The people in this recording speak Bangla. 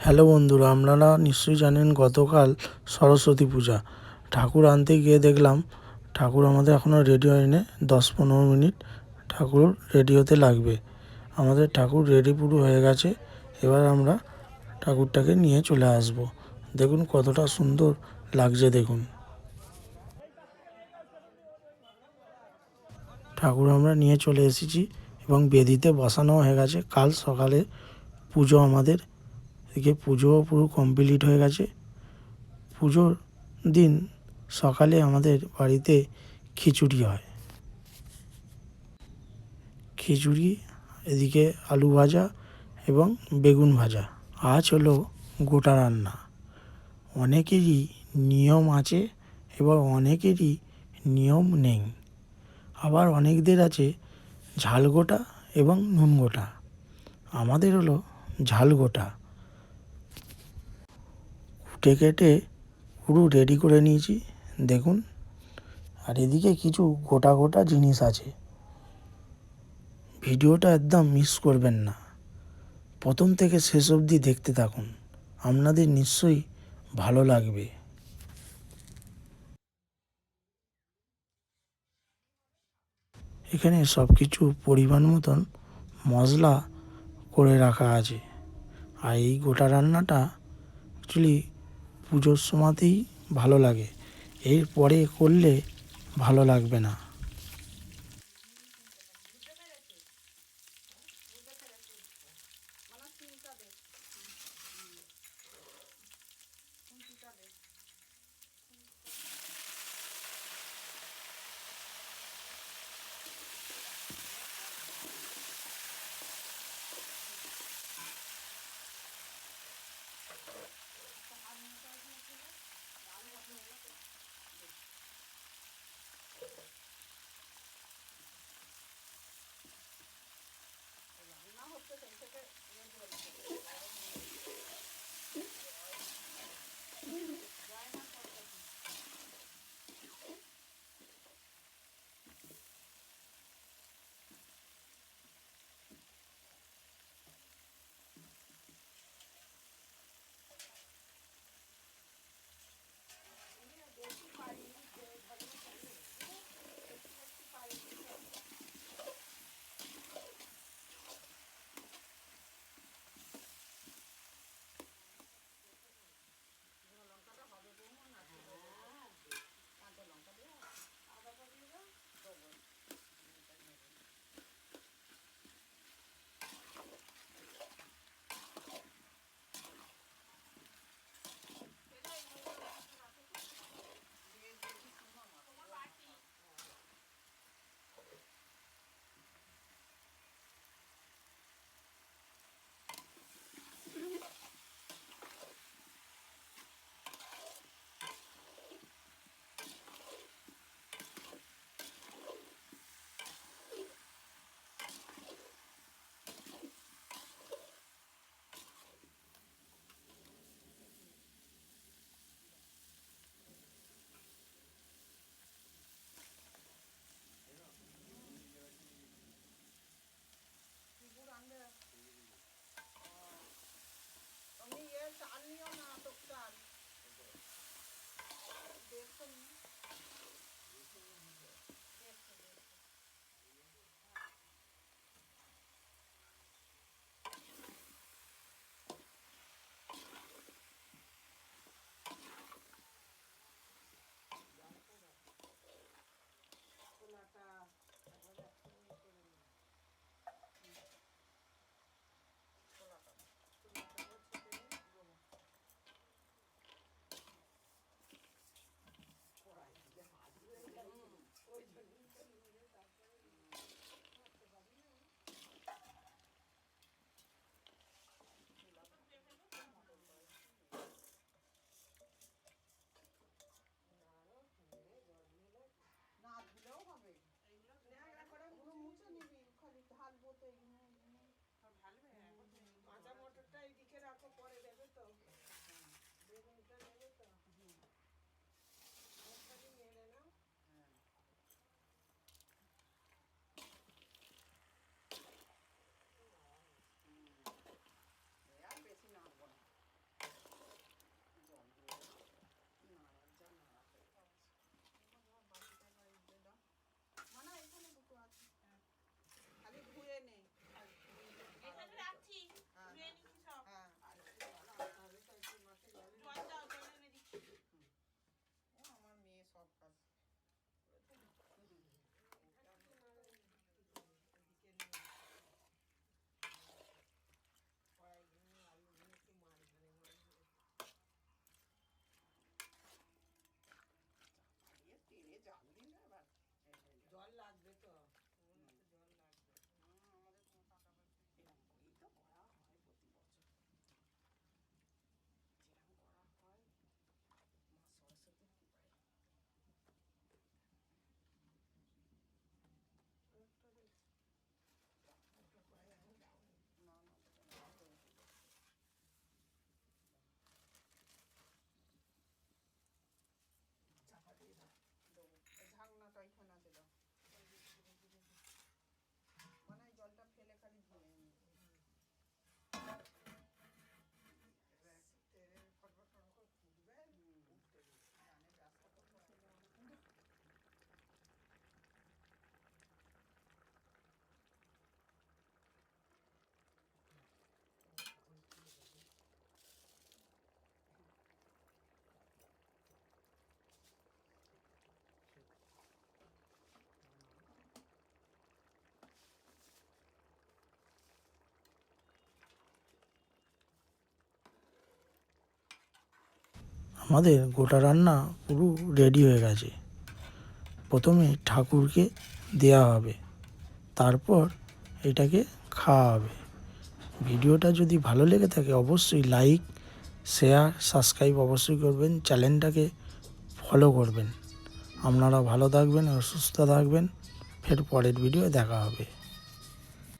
হ্যালো বন্ধুরা, আপনারা নিশ্চয়ই জানেন গতকাল সরস্বতী পূজা। ঠাকুর আনতে গিয়ে দেখলাম, ঠাকুর আমাদের এখনও রেডি হয়নি, দশ পনেরো মিনিট ঠাকুর রেডি হতে লাগবে। আমাদের ঠাকুর রেডি পুরো হয়ে গেছে, এবার আমরা ঠাকুরটাকে নিয়ে চলে আসব। দেখুন কতটা সুন্দর লাগছে, দেখুন। ঠাকুর আমরা নিয়ে চলে এসেছি এবং বেদিতে বসানো হয়ে গেছে। কাল সকালে পুজো আমাদের এদিকে পুজো পুরো কমপ্লিট হয়ে গেছে। পুজোর দিন সকালে আমাদের বাড়িতে খিচুড়ি হয়। খিচুড়ি, এদিকে আলু ভাজা এবং বেগুন ভাজা। আজ হলো গোটা রান্না। অনেকেরই নিয়ম আছে এবং অনেকেরই নিয়ম নেই। আবার অনেকদের আছে ঝাল গোটা এবং নুন গোটা। আমাদের হলো ঝাল গোটা। কুটে পুরো রেডি করে নিয়েছি, দেখুন। আর এদিকে কিছু গোটা গোটা জিনিস আছে। ভিডিওটা একদম মিস করবেন না। প্রথম থেকে শেষ অবধি দেখতে থাকুন। আপনাদের নিশ্চয়ই ভালো লাগবে। এখানে সব কিছু পরিমাণ মতন মশলা করে রাখা আছে। আর এই গোটা রান্নাটা অ্যাকচুয়ালি পুজোর সময়তেই ভালো লাগে। এর পরে করলে ভালো লাগবে না। strike another আমাদের গোটা রান্না পুরো রেডি হয়ে গেছে। প্রথমে ঠাকুরকে দেয়া হবে, তারপর এটাকে খাওয়া হবে। ভিডিওটা যদি ভালো লেগে থাকে, অবশ্যই লাইক শেয়ার সাবস্ক্রাইব অবশ্যই করবেন চ্যানেলটাকে ফলো করবেন। আপনারা ভালো থাকবেন সুস্থ থাকবেন। ফের পরের ভিডিও দেখা হবে।